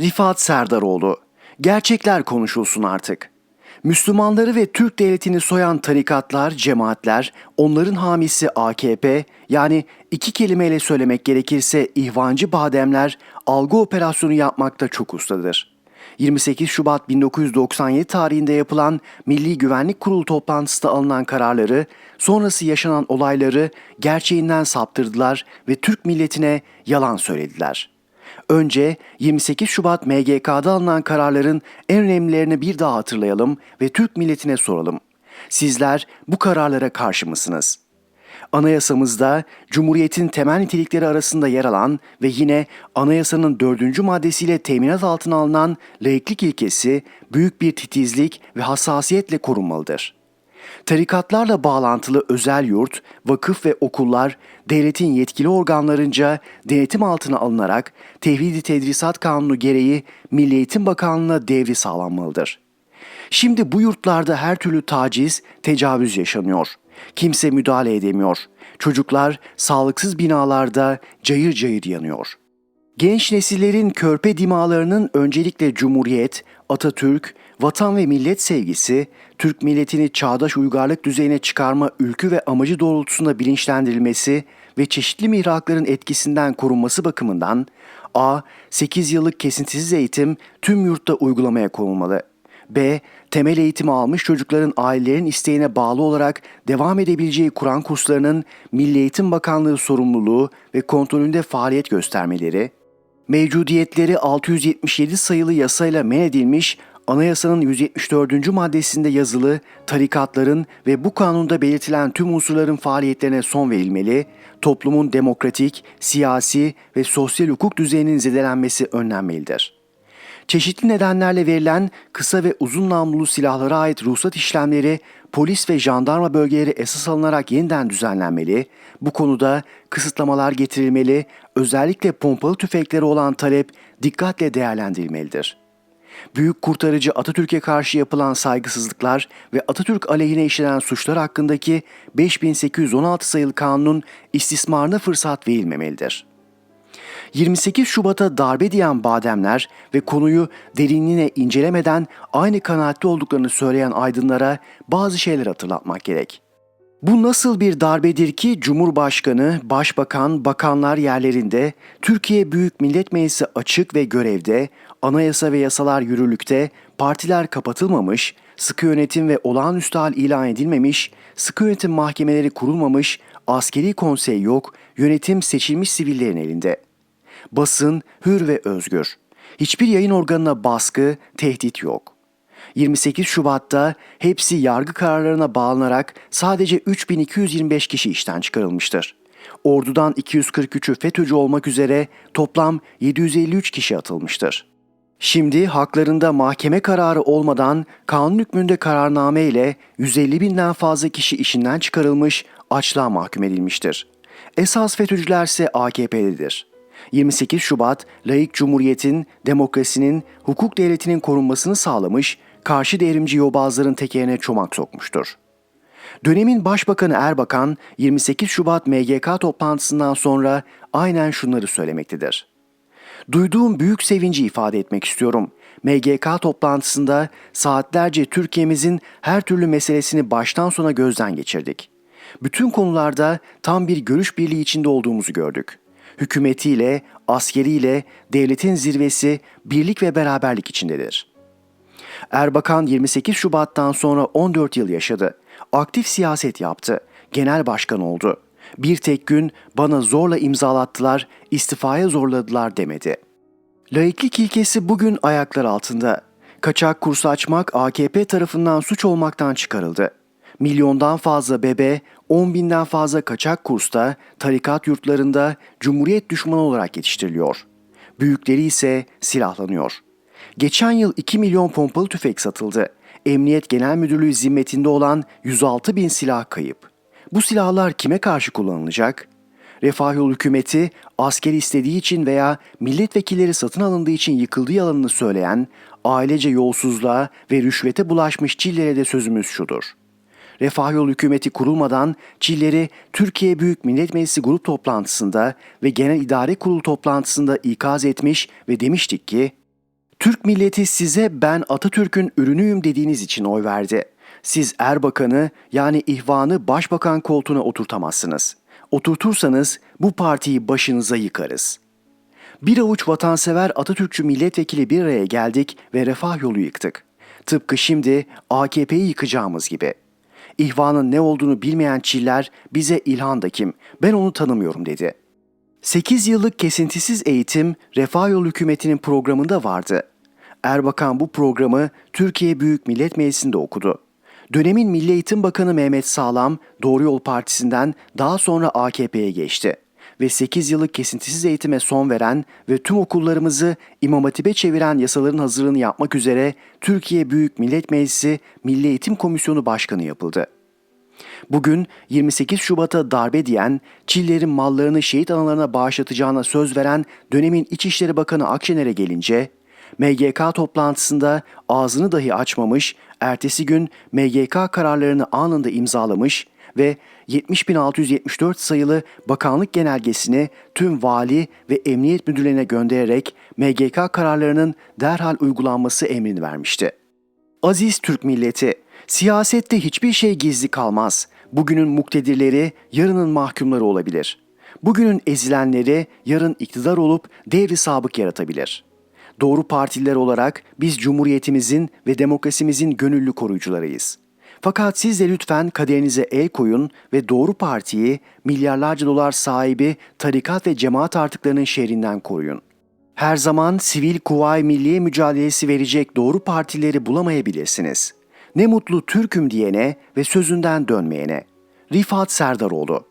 Rifat Serdaroğlu. Gerçekler konuşulsun artık. Müslümanları ve Türk devletini soyan tarikatlar, cemaatler, onların hamisi AKP, yani iki kelimeyle söylemek gerekirse ihvancı bademler algı operasyonu yapmakta çok ustadır. 28 Şubat 1997 tarihinde yapılan Milli Güvenlik Kurulu toplantısında alınan kararları, sonrası yaşanan olayları gerçeğinden saptırdılar ve Türk milletine yalan söylediler. Önce 28 Şubat MGK'da alınan kararların en önemlilerini bir daha hatırlayalım ve Türk milletine soralım. Sizler bu kararlara karşı mısınız? Anayasamızda Cumhuriyet'in temel nitelikleri arasında yer alan ve yine anayasanın dördüncü maddesiyle teminat altına alınan laiklik ilkesi büyük bir titizlik ve hassasiyetle korunmalıdır. Tarikatlarla bağlantılı özel yurt, vakıf ve okullar devletin yetkili organlarınca denetim altına alınarak Tevhid-i Tedrisat Kanunu gereği Milli Eğitim Bakanlığı'na devri sağlanmalıdır. Şimdi bu yurtlarda her türlü taciz, tecavüz yaşanıyor. Kimse müdahale edemiyor. Çocuklar sağlıksız binalarda cayır cayır yanıyor. Genç nesillerin körpe dimalarının öncelikle Cumhuriyet, Atatürk, vatan ve millet sevgisi, Türk milletini çağdaş uygarlık düzeyine çıkarma ülkü ve amacı doğrultusunda bilinçlendirilmesi ve çeşitli mihrakların etkisinden korunması bakımından A. 8 yıllık kesintisiz eğitim tüm yurtta uygulamaya konulmalı. B. Temel eğitimi almış çocukların ailelerin isteğine bağlı olarak devam edebileceği Kur'an kurslarının Milli Eğitim Bakanlığı sorumluluğu ve kontrolünde faaliyet göstermeleri, mevcudiyetleri 677 sayılı yasayla men edilmiş Anayasanın 174. maddesinde yazılı tarikatların ve bu kanunda belirtilen tüm unsurların faaliyetlerine son verilmeli, toplumun demokratik, siyasi ve sosyal hukuk düzeyinin zedelenmesi önlenmelidir. Çeşitli nedenlerle verilen kısa ve uzun namlulu silahlara ait ruhsat işlemleri polis ve jandarma bölgeleri esas alınarak yeniden düzenlenmeli, bu konuda kısıtlamalar getirilmeli, özellikle pompalı tüfekleri olan talep dikkatle değerlendirilmelidir. Büyük kurtarıcı Atatürk'e karşı yapılan saygısızlıklar ve Atatürk aleyhine işlenen suçlar hakkındaki 5816 sayılı kanunun istismarına fırsat verilmemelidir. 28 Şubat'a darbe diyen bademler ve konuyu derinliğine incelemeden aynı kanaatte olduklarını söyleyen aydınlara bazı şeyler hatırlatmak gerek. Bu nasıl bir darbedir ki Cumhurbaşkanı, Başbakan, bakanlar yerlerinde, Türkiye Büyük Millet Meclisi açık ve görevde, anayasa ve yasalar yürürlükte, partiler kapatılmamış, sıkı yönetim ve olağanüstü hal ilan edilmemiş, sıkı yönetim mahkemeleri kurulmamış, askeri konsey yok, yönetim seçilmiş sivillerin elinde. Basın hür ve özgür. Hiçbir yayın organına baskı, tehdit yok.'' 28 Şubat'ta hepsi yargı kararlarına bağlanarak sadece 3225 kişi işten çıkarılmıştır. Ordudan 243'ü FETÖ'cü olmak üzere toplam 753 kişi atılmıştır. Şimdi haklarında mahkeme kararı olmadan kanun hükmünde kararname ile 150 binden fazla kişi işinden çıkarılmış, açlığa mahkum edilmiştir. Esas FETÖ'cüler ise AKP'lidir. 28 Şubat, laik cumhuriyetin, demokrasinin, hukuk devletinin korunmasını sağlamış, karşı devrimci yobazların tekerine çomak sokmuştur. Dönemin Başbakanı Erbakan 28 Şubat MGK toplantısından sonra aynen şunları söylemektedir. Duyduğum büyük sevinci ifade etmek istiyorum. MGK toplantısında saatlerce Türkiye'mizin her türlü meselesini baştan sona gözden geçirdik. Bütün konularda tam bir görüş birliği içinde olduğumuzu gördük. Hükümetiyle, askeriyle devletin zirvesi birlik ve beraberlik içindedir.'' Erbakan 28 Şubat'tan sonra 14 yıl yaşadı. Aktif siyaset yaptı. Genel başkan oldu. Bir tek gün bana zorla imzalattılar, istifaya zorladılar demedi. Laiklik ilkesi bugün ayaklar altında. Kaçak kurs açmak AKP tarafından suç olmaktan çıkarıldı. Milyondan fazla bebe, 10 binden fazla kaçak kursta, tarikat yurtlarında cumhuriyet düşmanı olarak yetiştiriliyor. Büyükleri ise silahlanıyor.'' Geçen yıl 2 milyon pompalı tüfek satıldı. Emniyet Genel Müdürlüğü zimmetinde olan 106 bin silah kayıp. Bu silahlar kime karşı kullanılacak? Refah Yol hükümeti asker istediği için veya milletvekilleri satın alındığı için yıkıldığı yalanını söyleyen, ailece yolsuzluğa ve rüşvete bulaşmış Çillere de sözümüz şudur. Refah Yol hükümeti kurulmadan Çilleri Türkiye Büyük Millet Meclisi grup toplantısında ve Genel İdare Kurulu toplantısında ikaz etmiş ve demiştik ki Türk milleti size ben Atatürk'ün ürünüyüm dediğiniz için oy verdi. Siz Erbakan'ı yani ihvanı başbakan koltuğuna oturtamazsınız. Oturtursanız bu partiyi başınıza yıkarız. Bir avuç vatansever Atatürkçü milletvekili bir araya geldik ve refah yolu yıktık. Tıpkı şimdi AKP'yi yıkacağımız gibi. İhvanın ne olduğunu bilmeyen Çiller bize İlhan da kim, ben onu tanımıyorum dedi. 8 yıllık kesintisiz eğitim Refah Yolu hükümetinin programında vardı. Erbakan bu programı Türkiye Büyük Millet Meclisi'nde okudu. Dönemin Milli Eğitim Bakanı Mehmet Sağlam Doğru Yol Partisi'nden daha sonra AKP'ye geçti ve 8 yıllık kesintisiz eğitime son veren ve tüm okullarımızı İmam Hatip'e çeviren yasaların hazırlığını yapmak üzere Türkiye Büyük Millet Meclisi Milli Eğitim Komisyonu Başkanı yapıldı. Bugün 28 Şubat'a darbe diyen, Çillerin mallarını şehit analarına bağışlatacağına söz veren dönemin İçişleri Bakanı Akşener'e gelince, MGK toplantısında ağzını dahi açmamış, ertesi gün MGK kararlarını anında imzalamış ve 70.674 sayılı bakanlık genelgesini tüm vali ve emniyet müdürlerine göndererek MGK kararlarının derhal uygulanması emrini vermişti. Aziz Türk milleti, siyasette hiçbir şey gizli kalmaz. Bugünün muktedirleri yarının mahkumları olabilir. Bugünün ezilenleri yarın iktidar olup devri sabık yaratabilir. Doğru partililer olarak biz cumhuriyetimizin ve demokrasimizin gönüllü koruyucularıyız. Fakat siz de lütfen kaderinize el koyun ve doğru partiyi milyarlarca dolar sahibi tarikat ve cemaat artıklarının şehrinden koruyun. Her zaman sivil kuvayi milliye mücadelesi verecek doğru partileri bulamayabilirsiniz. Ne mutlu Türk'üm diyene ve sözünden dönmeyene. Rifat Serdaroğlu